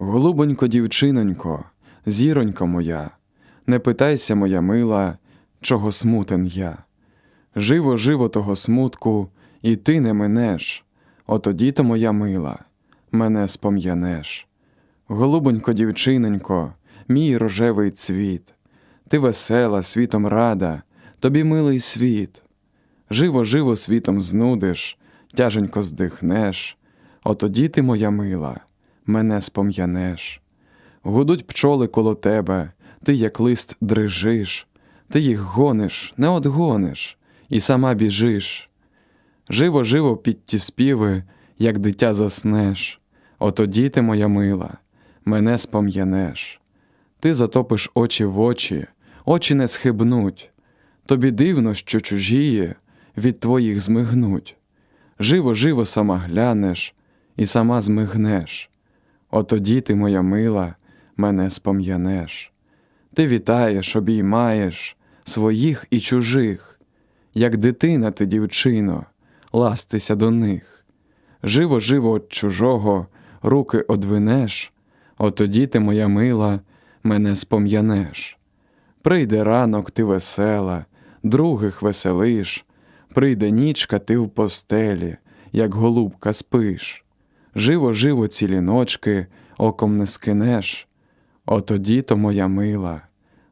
Голубонько, дівчинонько, зіронько моя, не питайся, моя мила, чого смутен я. Живо, живо того смутку, і ти не минеш, отоді то моя мила, мене спом'янеш. Голубонько, дівчинонько, мій рожевий цвіт, ти весела, світом рада, тобі милий світ. Живо, живо світом знудиш, тяженько здихнеш, отоді ти, моя мила, мене спом'янеш. Гудуть пчоли коло тебе, ти, як лист, дрижиш, ти їх гониш, не одгониш, і сама біжиш. Живо, живо під ті співи, як дитя заснеш, отоді ти, моя мила, мене спом'янеш. Ти затопиш очі в очі, очі не схибнуть. Тобі дивно, що чужіє від твоїх змигнуть. Живо, живо сама глянеш і сама змигнеш. Отоді ти, моя мила, мене спом'янеш. Ти вітаєш, обіймаєш своїх і чужих, як дитина ти, дівчино, ластися до них. Живо, живо от чужого руки одвинеш, отоді ти, моя мила, мене спом'янеш. Прийде ранок, ти весела, других веселиш, прийде нічка, ти в постелі, як голубка спиш. Живо, живо цілі ночки оком не скинеш, отоді то, моя мила,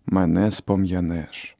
мене спом'янеш.